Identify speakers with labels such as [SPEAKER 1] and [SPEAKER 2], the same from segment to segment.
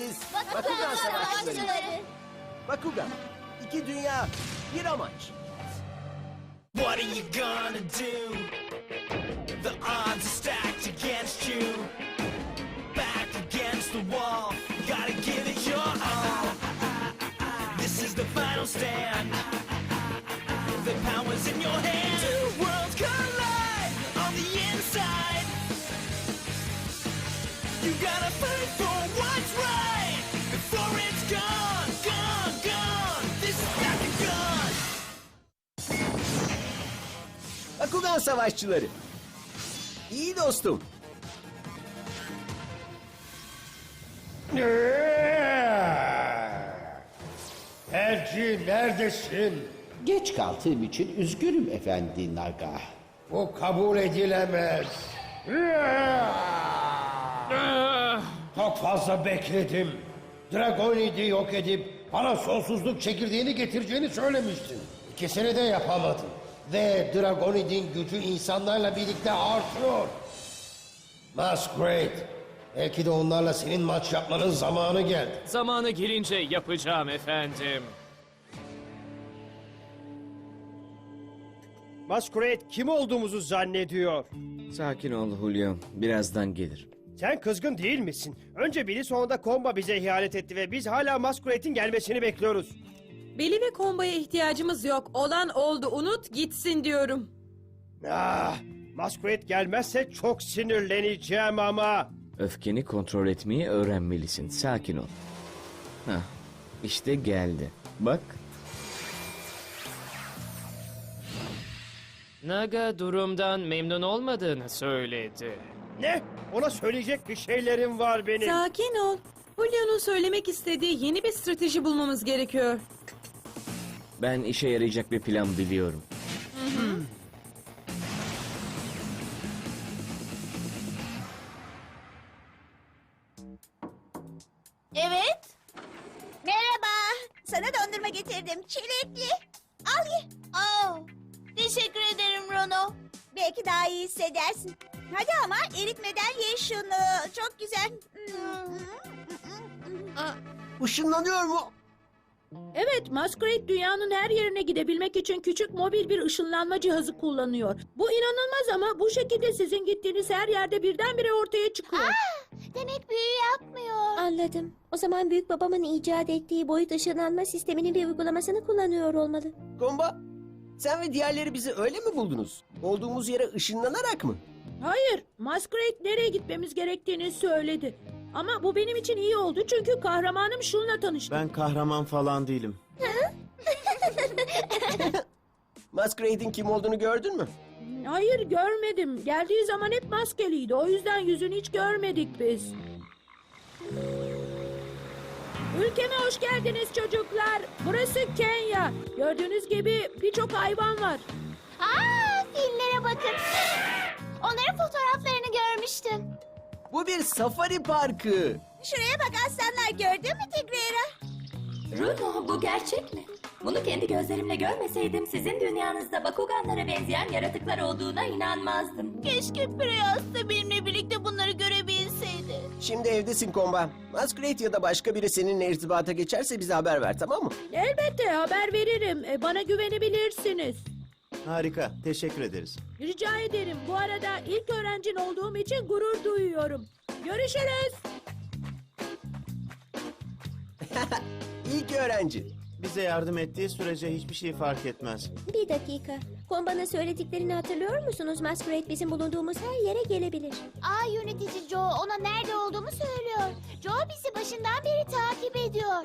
[SPEAKER 1] biz Bakugan Savaşçılarıyız. Bakugan, iki dünya, bir amaç.
[SPEAKER 2] What are you gonna do? The odds are stacked against you. Back against the wall, gotta give it your all. This is the final stand. The power's in your hand. Bakugan
[SPEAKER 1] Savaşçıları. İyi dostum.
[SPEAKER 3] Elci neredesin?
[SPEAKER 4] Geç kaldığım için üzgünüm efendi Naga.
[SPEAKER 3] Bu kabul edilemez. Çok fazla bekledim. Dragonid'i yok edip bana sonsuzluk çekirdeğini getireceğini söylemiştin. İkisini de yapamadın. Ve Dragonid'in gücü insanlarla birlikte artıyor. Masquerade, belki de onlarla senin maç yapmanın zamanı geldi.
[SPEAKER 5] Zamanı gelince yapacağım efendim.
[SPEAKER 6] Masquerade kim olduğumuzu zannediyor.
[SPEAKER 7] Sakin ol Julio. Birazdan gelir.
[SPEAKER 6] Sen kızgın değil misin? Önce Billy sonra da Komba bize ihanet etti ve biz hala Masquerade'in gelmesini bekliyoruz.
[SPEAKER 8] Beli ve kombaya ihtiyacımız yok. Olan oldu. Unut gitsin diyorum.
[SPEAKER 6] Ah, Masquerade gelmezse çok sinirleneceğim ama.
[SPEAKER 7] Öfkeni kontrol etmeyi öğrenmelisin. Sakin ol. Hah, işte geldi. Bak,
[SPEAKER 5] Naga durumdan memnun olmadığını söyledi.
[SPEAKER 6] Ne? Ona söyleyecek bir şeylerim var benim.
[SPEAKER 8] Sakin ol. Julio'nun söylemek istediği yeni bir strateji bulmamız gerekiyor.
[SPEAKER 7] Ben işe yarayacak bir plan biliyorum.
[SPEAKER 9] Evet. Merhaba. Sana dondurma getirdim. Çilekli. Al ye. Aa, teşekkür ederim Rono. Belki daha iyi hissedersin. Hadi ama eritmeden ye şunu. Çok güzel.
[SPEAKER 1] Işınlanıyor mu?
[SPEAKER 10] Evet, Masquerade dünyanın her yerine gidebilmek için küçük mobil bir ışınlanma cihazı kullanıyor. Bu inanılmaz ama bu şekilde sizin gittiğiniz her yerde birdenbire ortaya çıkıyor.
[SPEAKER 9] Demek büyü yapmıyor.
[SPEAKER 11] Anladım. O zaman büyük babamın icat ettiği boyut ışınlanma sisteminin bir uygulamasını kullanıyor olmalı.
[SPEAKER 1] Komba, sen ve diğerleri bizi öyle mi buldunuz? Olduğumuz yere ışınlanarak mı?
[SPEAKER 10] Hayır, Masquerade nereye gitmemiz gerektiğini söyledi. Ama bu benim için iyi oldu çünkü kahramanım Şun'la tanıştı.
[SPEAKER 12] Ben kahraman falan değilim.
[SPEAKER 1] Masquerade'in kim olduğunu gördün mü?
[SPEAKER 10] Hayır görmedim. Geldiği zaman hep maskeliydi. O yüzden yüzünü hiç görmedik biz. Ülkeme hoş geldiniz çocuklar. Burası Kenya. Gördüğünüz gibi birçok hayvan var.
[SPEAKER 9] Aa, fillere bakın. Onların fotoğraflarını görmüştüm.
[SPEAKER 1] Bu bir safari parkı.
[SPEAKER 9] Şuraya bak aslanlar gördün mü Tigrera?
[SPEAKER 11] Runo bu gerçek mi? Bunu kendi gözlerimle görmeseydim sizin dünyanızda Bakuganlara benzeyen yaratıklar olduğuna inanmazdım.
[SPEAKER 9] Keşke Preyas da benimle birlikte bunları görebilseydi.
[SPEAKER 1] Şimdi evdesin Komba. Masquerade ya da başka biri seninle irtibata geçerse bize haber ver tamam mı?
[SPEAKER 10] Elbette haber veririm. E, bana güvenebilirsiniz.
[SPEAKER 12] Harika, teşekkür ederiz.
[SPEAKER 10] Rica ederim. Bu arada ilk öğrencin olduğum için gurur duyuyorum. Görüşürüz.
[SPEAKER 1] İlk öğrenci.
[SPEAKER 12] Bize yardım ettiği sürece hiçbir şey fark etmez.
[SPEAKER 11] Bir dakika. Komba'nın söylediklerini hatırlıyor musunuz? Masquerade bizim bulunduğumuz her yere gelebilir.
[SPEAKER 9] Aa yönetici Joe ona nerede olduğumu söylüyor. Joe bizi başından beri takip ediyor.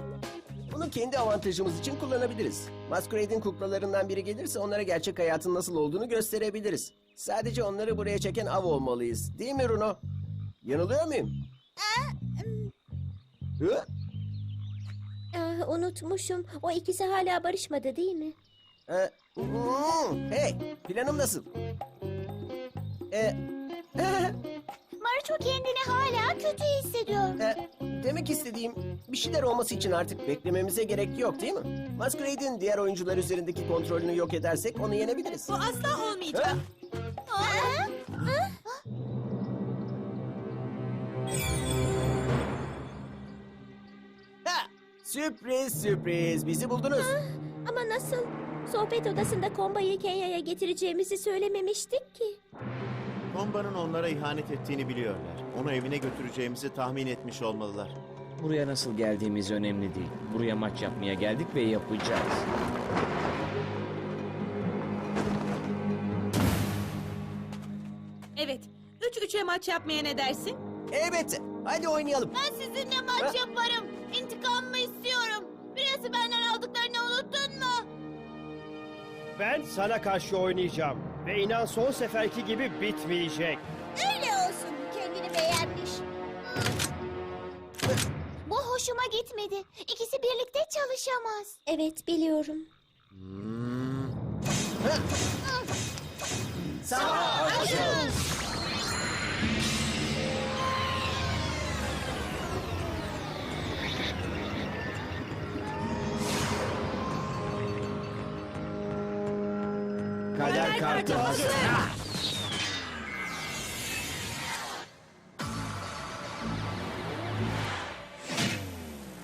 [SPEAKER 1] Bunu kendi avantajımız için kullanabiliriz. Masquerade'in kuklalarından biri gelirse onlara gerçek hayatın nasıl olduğunu gösterebiliriz. Sadece onları buraya çeken av olmalıyız. Değil mi Runo? Yanılıyor muyum? Hı?
[SPEAKER 13] Ah, unutmuşum. O ikisi hala barışmadı değil mi?
[SPEAKER 1] Ee, hmm, hey, planım nasıl? Ee,
[SPEAKER 13] Marco kendini hala kötü hissediyor.
[SPEAKER 1] e, demek istediğim bir şeyler olması için artık beklememize gerek yok değil mi? Masquerade'in diğer oyuncular üzerindeki kontrolünü yok edersek onu yenebiliriz.
[SPEAKER 8] Bu asla olmayacak.
[SPEAKER 1] Ha?
[SPEAKER 13] Aa, ah,
[SPEAKER 1] Ha! Sürpriz sürpriz bizi buldunuz.
[SPEAKER 13] Ama nasıl? Sohbet odasında kombayı Kenya'ya getireceğimizi söylememiştik ki.
[SPEAKER 12] Komba'nın onlara ihanet ettiğini biliyorlar. Onu evine götüreceğimizi tahmin etmiş olmalılar.
[SPEAKER 7] Buraya nasıl geldiğimiz önemli değil. Buraya maç yapmaya geldik ve yapacağız.
[SPEAKER 8] Evet. 3-3'e maç yapmaya ne dersin?
[SPEAKER 1] Elbette. Hadi oynayalım.
[SPEAKER 13] Ben sizinle maç
[SPEAKER 1] Ha?
[SPEAKER 13] yaparım. İntikamımı istiyorum. Birazı benden aldıklarını unuttun mu?
[SPEAKER 6] Ben sana karşı oynayacağım. Ve inan son seferki gibi bitmeyecek.
[SPEAKER 13] Öyle olsun. Kendini beğenmiş. Bu hoşuma gitmedi. İkisi birlikte çalışamaz. Evet biliyorum.
[SPEAKER 1] Savaş! Kader kartı hazır.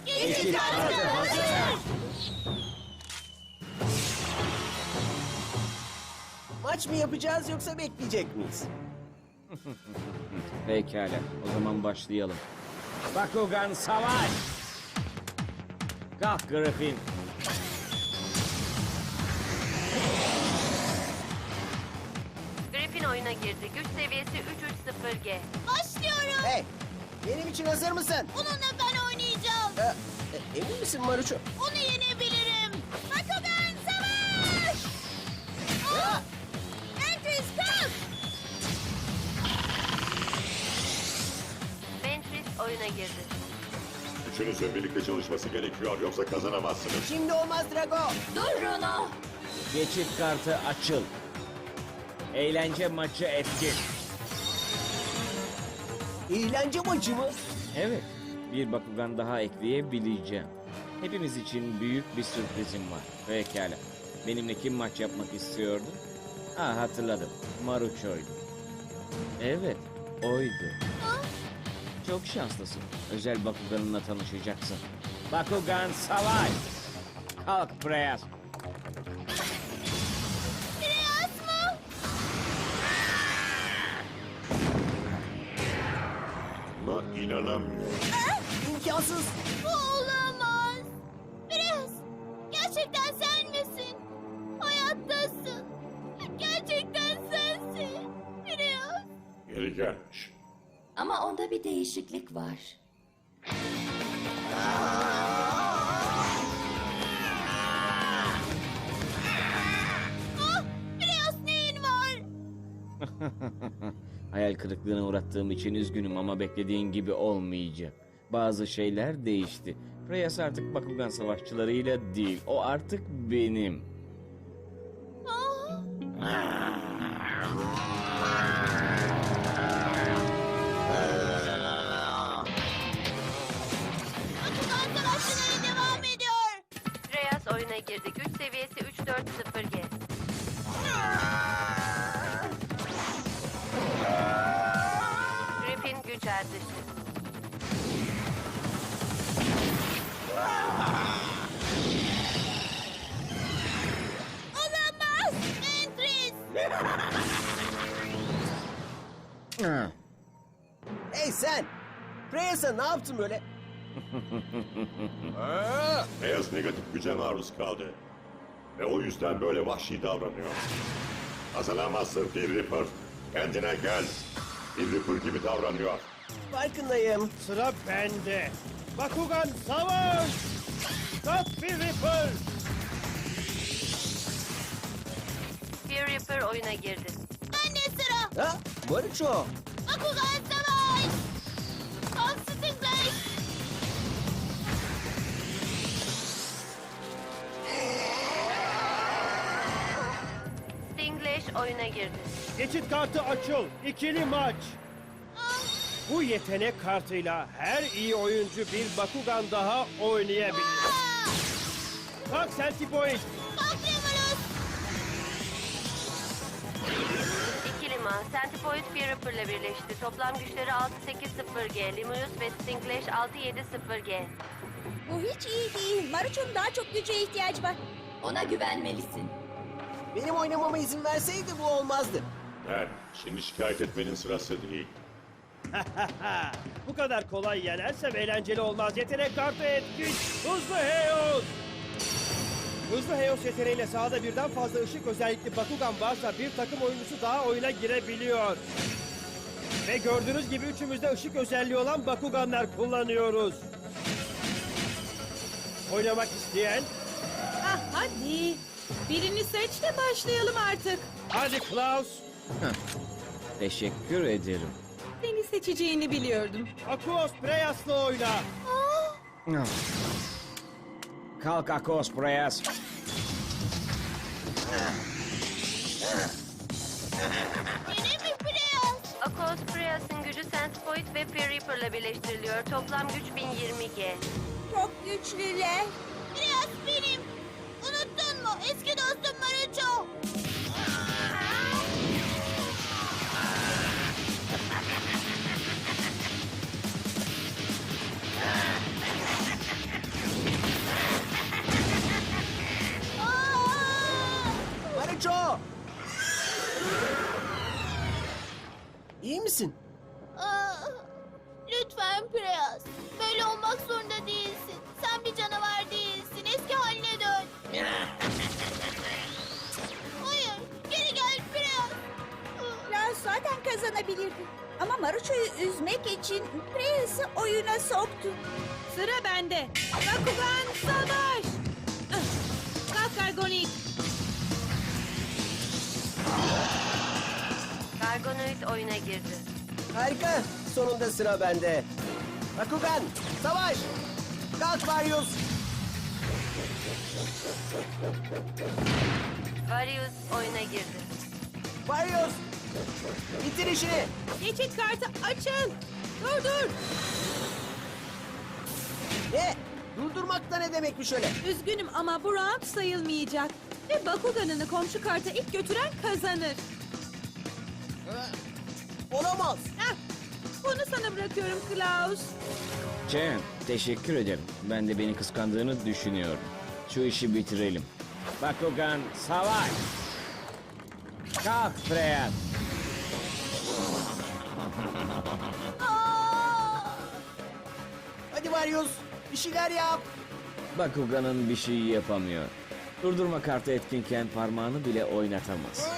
[SPEAKER 1] Geçit kartı hazır. Maç mı yapacağız yoksa bekleyecek miyiz?
[SPEAKER 7] Pekala. O zaman başlayalım. Bakugan savaş! Kalk Griffin.
[SPEAKER 14] Girdi. Güç seviyesi 330G.
[SPEAKER 13] Başlıyorum.
[SPEAKER 1] Hey, benim için hazır mısın?
[SPEAKER 13] Onunla ben oynayacağım.
[SPEAKER 1] Ee, e, emin misin Maruço?
[SPEAKER 13] Onu yenebilirim. Bakugan savaş! Aa! Entries kalk!
[SPEAKER 14] Ventress oyuna girdi.
[SPEAKER 15] Üçünüzün birlikte çalışması gerekiyor yoksa kazanamazsınız.
[SPEAKER 1] Şimdi olmaz Drago.
[SPEAKER 14] Dur Runo!
[SPEAKER 7] Geçit kartı açıl. Eğlence maçı etkin.
[SPEAKER 1] Eğlence maçı mı?
[SPEAKER 7] Evet. Bir Bakugan daha ekleyebileceğim. Hepimiz için büyük bir sürprizim var. Pekala. Benimle kim maç yapmak istiyordu? Ha hatırladım. Marucho'ydu. Evet, oydu. Çok şanslısın. Özel Bakugan'ınla tanışacaksın. Bakugan savaş! Kalk. Preyas
[SPEAKER 15] İnanamıyorum.
[SPEAKER 1] İmkansız.
[SPEAKER 13] Bu olamaz. Preyas, gerçekten sen misin? Hayattasın. Gerçekten sensin. Preyas.
[SPEAKER 15] Geri gelmiş.
[SPEAKER 14] Ama onda bir değişiklik var.
[SPEAKER 7] Hayal kırıklığına uğrattığım için üzgünüm ama beklediğin gibi olmayacak. Bazı şeyler değişti. Preyas artık Bakugan savaşçılarıyla değil. O artık benim.
[SPEAKER 13] Bakugan savaşçıları devam ediyor.
[SPEAKER 14] Reyes oyuna girdi. Güç seviyesi
[SPEAKER 1] Preyas'a ne yaptın böyle?
[SPEAKER 15] Beyaz negatif güce maruz kaldı. Ve o yüzden böyle vahşi davranıyor. Kazanamazsın Phil Ripper. Kendine gel. Phil Ripper gibi davranıyor.
[SPEAKER 1] Farkındayım.
[SPEAKER 6] Sıra bende. Bakugan savaş! Stop bir Ripper!
[SPEAKER 14] Fear Reaper oyuna girdi.
[SPEAKER 13] Anne sıra.
[SPEAKER 1] Ha? Maruço.
[SPEAKER 13] Bakugan
[SPEAKER 14] oyuna girdi.
[SPEAKER 6] Geçit kartı açıl. İkili maç. Bu yetenek kartıyla her iyi oyuncu bir Bakugan daha oynayabilir. Kalk Centipoid.
[SPEAKER 14] İkili ma, Centipoid Fear Reaper'la birleşti. Toplam güçleri 680G, Limulus ve Stinglash 670G.
[SPEAKER 9] Bu hiç iyi değil. Maruço'nun daha çok güce ihtiyacı var.
[SPEAKER 11] Ona güvenmelisin.
[SPEAKER 1] Benim oynamama izin verseydi bu olmazdı.
[SPEAKER 15] Ben, şimdi şikayet etmenin sırası değil.
[SPEAKER 6] Bu kadar kolay yenersem eğlenceli olmaz. Yetenek kartı etkin. Hızlı Heos. Hızlı Heos yeteneğiyle sahada birden fazla ışık özellikli Bakugan varsa bir takım oyuncusu daha oyuna girebiliyor. Ve gördüğünüz gibi üçümüzde ışık özelliği olan Bakuganlar kullanıyoruz. Oynamak isteyen
[SPEAKER 8] Ah hadi. Birini seç de başlayalım artık.
[SPEAKER 6] hadi Klaus.
[SPEAKER 7] Teşekkür ederim.
[SPEAKER 8] Seni seçeceğini biliyordum.
[SPEAKER 6] Akos Preyas'la oyna.
[SPEAKER 7] Kalk Akos Preyas.
[SPEAKER 9] Yine mi Preyas?
[SPEAKER 14] Akos Prias'ın gücü Centipoid ve Fear Reaper'la birleştiriliyor. Toplam güç 1020G.
[SPEAKER 9] Çok güçlüler.
[SPEAKER 1] Misin?
[SPEAKER 9] Aa, lütfen Preyas. Böyle olmak zorunda değilsin. Sen bir canavar değilsin. Eski haline dön. Hayır. Geri gel Preyas. Preyas zaten kazanabilirdi. Ama Maruço'yu üzmek için Preyas'ı oyuna soktu.
[SPEAKER 8] Sıra bende. Bakugan savaş.
[SPEAKER 14] Gargonoid oyuna girdi.
[SPEAKER 1] Harika. Sonunda sıra bende. Bakugan, savaş! Kalk Varius!
[SPEAKER 14] Varius oyuna girdi.
[SPEAKER 1] Varius! Bitir işini!
[SPEAKER 8] Geçit kartı açın. Dur dur.
[SPEAKER 1] Ne? Durdurmak da ne demekmiş öyle?
[SPEAKER 8] Üzgünüm ama bu round sayılmayacak. Ve Bakugan'ını komşu karta ilk götüren kazanır.
[SPEAKER 1] Olamaz.
[SPEAKER 8] Ah, bunu sana bırakıyorum Klaus.
[SPEAKER 7] Chen, teşekkür ederim. Ben de beni kıskandığını düşünüyorum. Şu işi bitirelim. Bakugan, savaş! Kalk Preyas.
[SPEAKER 1] Hadi Varius, bir şeyler yap.
[SPEAKER 7] Bakugan'ın bir şey yapamıyor. Durdurma kartı etkinken parmağını bile oynatamaz.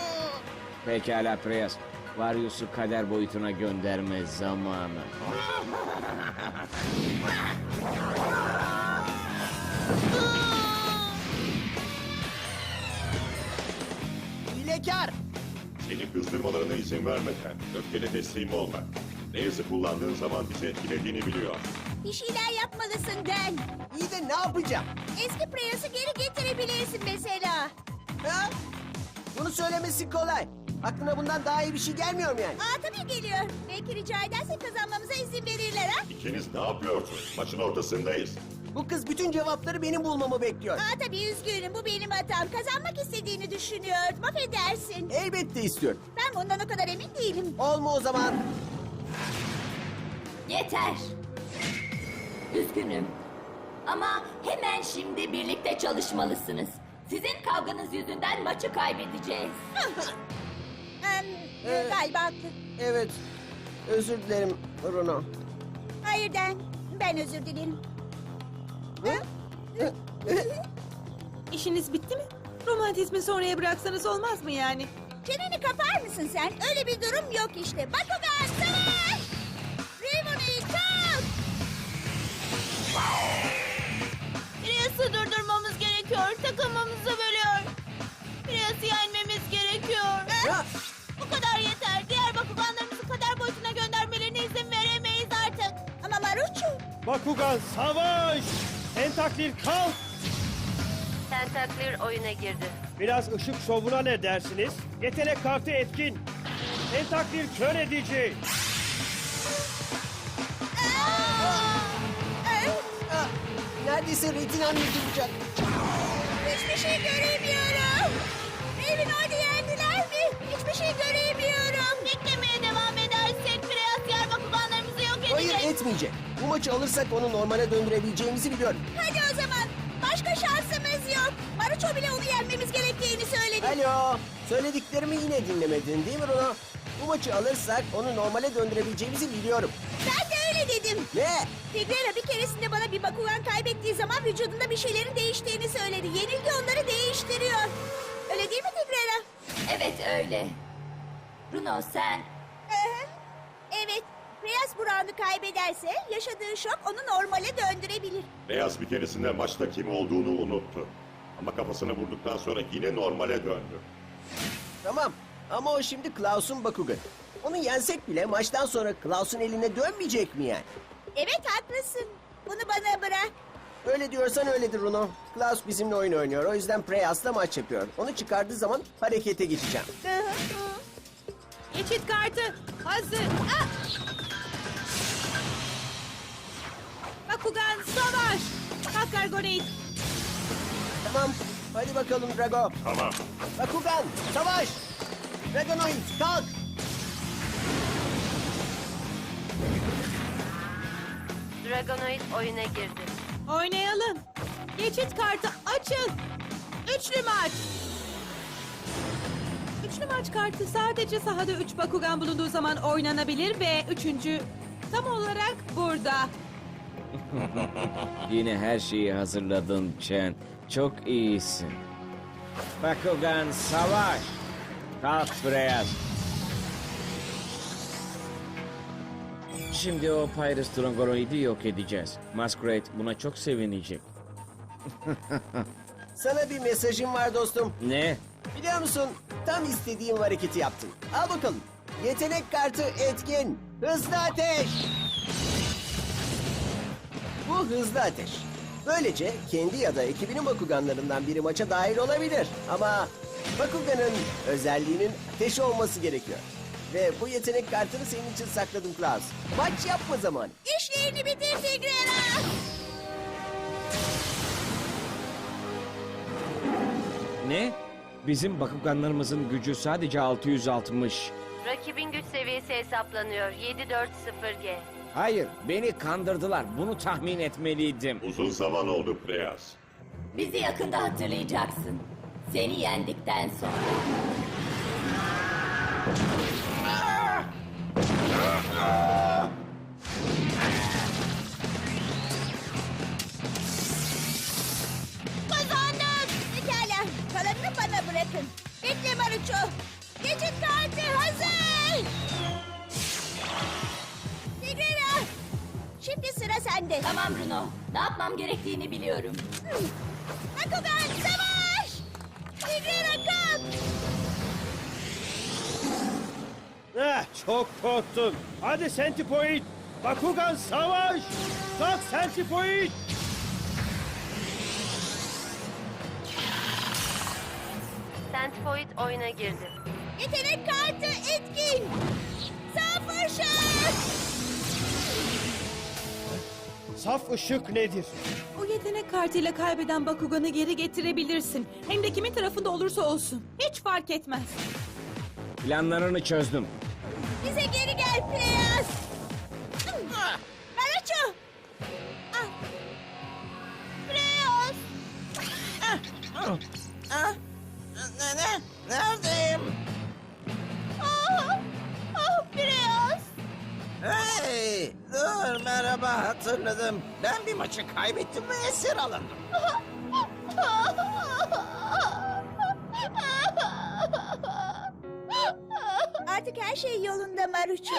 [SPEAKER 7] Pekala Preyas. Varius'u kader boyutuna gönderme zamanı.
[SPEAKER 1] Hilekar!
[SPEAKER 15] Seni kızdırmalarına izin vermeden öfkene teslim olma. Neyse kullandığın zaman bizi etkilediğini biliyor.
[SPEAKER 9] Bir şeyler yapmalısın Den.
[SPEAKER 1] İyi de ne yapacağım?
[SPEAKER 9] Eski Preyas'ı geri getirebilirsin mesela.
[SPEAKER 1] Ha? Bunu söylemesi kolay. Aklına bundan daha iyi bir şey gelmiyor mu yani?
[SPEAKER 9] Aa tabii geliyor. Belki rica edersen kazanmamıza izin verirler ha.
[SPEAKER 15] İkiniz ne yapıyorsunuz? Maçın ortasındayız.
[SPEAKER 1] Bu kız bütün cevapları benim bulmamı bekliyor.
[SPEAKER 9] Aa tabii üzgünüm bu benim hatam. Kazanmak istediğini düşünüyordum. Affedersin.
[SPEAKER 1] Elbette istiyorum.
[SPEAKER 9] Ben bundan o kadar emin değilim.
[SPEAKER 1] Olma o zaman.
[SPEAKER 11] Yeter. Üzgünüm. Ama hemen şimdi birlikte çalışmalısınız. Sizin kavganız yüzünden maçı kaybedeceğiz.
[SPEAKER 9] Em,
[SPEAKER 1] Ee,
[SPEAKER 9] galiba haklı.
[SPEAKER 1] Evet. Özür dilerim Bruno.
[SPEAKER 9] Hayır Den. Ben özür dilerim.
[SPEAKER 8] İşiniz bitti mi? Romantizmi sonraya bıraksanız olmaz mı yani?
[SPEAKER 9] Çeneni kapar mısın sen? Öyle bir durum yok işte. Bakugan savaş! Rivoni kalk! Priyas'ı durdurmamız gerekiyor. Takımımızı bölüyor. Priyas'ı yenmemiz gerekiyor. Kadar yeter. Diğer Bakuganlarımızı kader boyutuna göndermelerine izin veremeyiz artık. Ama Maruço.
[SPEAKER 6] Bakugan savaş! Tentaklir kalk!
[SPEAKER 14] Tentaclear oyuna girdi.
[SPEAKER 6] Biraz ışık şovuna ne dersiniz? Yetenek kartı etkin. Tentaklir kör edici.
[SPEAKER 1] Ah, neredeyse retinam yıkılacak.
[SPEAKER 9] Hiçbir şey göremiyorum. Evin hadi yendiler mi? Hiçbir şey göremiyorum. Beklemeye devam edersek Preyas yer Bakuganlarımızı yok edecek.
[SPEAKER 1] Hayır etmeyecek. Bu maçı alırsak onu normale döndürebileceğimizi biliyorum.
[SPEAKER 9] Hadi o zaman. Başka şansımız yok. Maruço bile onu yenmemiz gerektiğini söyledi.
[SPEAKER 1] Alo. Söylediklerimi yine dinlemedin değil mi Runo? Bu maçı alırsak onu normale döndürebileceğimizi biliyorum.
[SPEAKER 9] Ben de öyle dedim.
[SPEAKER 1] Ne?
[SPEAKER 9] Tigrera bir keresinde bana bir Bakugan kaybettiği zaman vücudunda bir şeylerin değiştiğini söyledi. Yenilgi onları değiştiriyor. Öyle değil mi Tigrera?
[SPEAKER 11] Evet öyle. Bruno sen
[SPEAKER 9] evet. Preyas bu roundu kaybederse yaşadığı şok onu normale döndürebilir.
[SPEAKER 15] Beyaz bir keresinde maçta kim olduğunu unuttu. Ama kafasını vurduktan sonra yine normale döndü.
[SPEAKER 1] Tamam. Ama o şimdi Klaus'un Bakugan. Onu yensek bile maçtan sonra Klaus'un eline dönmeyecek mi yani?
[SPEAKER 9] Evet haklısın. Bunu bana bırak.
[SPEAKER 1] Öyle diyorsan öyledir Runo. Klaus bizimle oyun oynuyor. O yüzden Preyas'la maç yapıyor. Onu çıkardığı zaman harekete geçeceğim.
[SPEAKER 8] Geçit kartı hazır. Ah! Bakugan savaş. Kalk Gargonet.
[SPEAKER 1] Tamam. Hadi bakalım Drago.
[SPEAKER 15] Tamam.
[SPEAKER 1] Bakugan savaş. Dragonoid kalk.
[SPEAKER 14] Dragonoid oyuna girdi.
[SPEAKER 8] Oynayalım. Geçit kartı açın. Üçlü maç. Üçlü maç kartı sadece sahada üç Bakugan bulunduğu zaman oynanabilir ve üçüncü tam olarak burada.
[SPEAKER 7] Yine her şeyi hazırladın Chen. Çok iyisin. Bakugan savaş. Kalk Freyas. Şimdi o Pyrus Drongoroid'i yok edeceğiz. Masquerade buna çok sevinecek.
[SPEAKER 1] Sana bir mesajım var dostum.
[SPEAKER 7] Ne?
[SPEAKER 1] Biliyor musun? Tam istediğim hareketi yaptın. Al bakalım. Yetenek kartı etkin. Hızlı ateş. Bu hızlı ateş. Böylece kendi ya da ekibinin Bakuganlarından biri maça dahil olabilir. Ama Bakugan'ın özelliğinin ateş olması gerekiyor. Ve bu yetenek kartını senin için sakladım Klaus. Maç yapma zamanı.
[SPEAKER 9] İşlerini bitir Tigrera.
[SPEAKER 7] Ne? Bizim Bakuganlarımızın gücü sadece 660.
[SPEAKER 14] Rakibin güç seviyesi hesaplanıyor. 740G.
[SPEAKER 7] Hayır, beni kandırdılar. Bunu tahmin etmeliydim.
[SPEAKER 15] Uzun zaman oldu Preyas.
[SPEAKER 11] bizi yakında hatırlayacaksın. Seni yendikten sonra.
[SPEAKER 9] Kazandım. Pekala. Kalanını bana bırakın. Bekle Maruço. Geçit kartı hazır. Tigrera. Şimdi sıra sende.
[SPEAKER 11] Tamam Bruno. Ne yapmam gerektiğini biliyorum.
[SPEAKER 9] Bakugan savaş. Tigrera kalk.
[SPEAKER 6] Ah, çok korktum. Hadi Centipoid. Bakugan savaş. Kalk Centipoid.
[SPEAKER 14] Centipoid oyuna girdi.
[SPEAKER 9] Yetenek kartı etkin. Saf ışık.
[SPEAKER 6] Saf ışık nedir?
[SPEAKER 8] O yetenek kartıyla kaybeden Bakugan'ı geri getirebilirsin. Hem de kimin tarafında olursa olsun. Hiç fark etmez.
[SPEAKER 7] Planlarını çözdüm.
[SPEAKER 9] Bize geri gel Preyas. Maruço. Ah. Preyas.
[SPEAKER 16] Ah, ne, ne? Neredeyim?
[SPEAKER 9] Ah, ah Preyas.
[SPEAKER 16] Hey, dur merhaba hatırladım. Ben bir maçı kaybettim ve esir alındım.
[SPEAKER 9] Şey yolunda Maruço.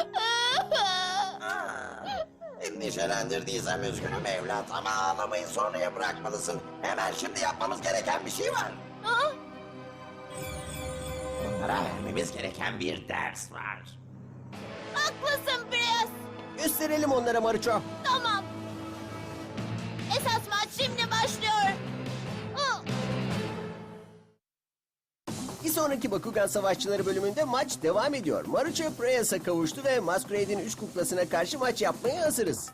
[SPEAKER 16] Endişelendirdiysem üzgünüm evlat ama ağlamayı sonraya bırakmalısın. Hemen şimdi yapmamız gereken bir şey var.
[SPEAKER 9] Ah,
[SPEAKER 16] Onlara vermemiz gereken bir ders var.
[SPEAKER 9] haklısın Preyas.
[SPEAKER 1] Gösterelim onlara Maruço.
[SPEAKER 9] Tamam.
[SPEAKER 1] Sonraki Bakugan Savaşçıları bölümünde maç devam ediyor. Marucho Preyas'a kavuştu ve Masquerade'in üç kuklasına karşı maç yapmaya hazırız.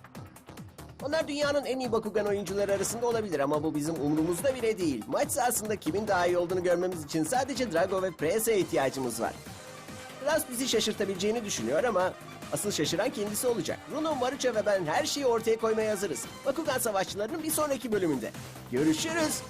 [SPEAKER 1] Onlar dünyanın en iyi Bakugan oyuncuları arasında olabilir ama bu bizim umurumuzda bile değil. Maç sahasında kimin daha iyi olduğunu görmemiz için sadece Drago ve Preyas'a ihtiyacımız var. Klaus bizi şaşırtabileceğini düşünüyor ama asıl şaşıran kendisi olacak. Bruno, Marucho ve ben her şeyi ortaya koymaya hazırız. Bakugan Savaşçılarının bir sonraki bölümünde. Görüşürüz.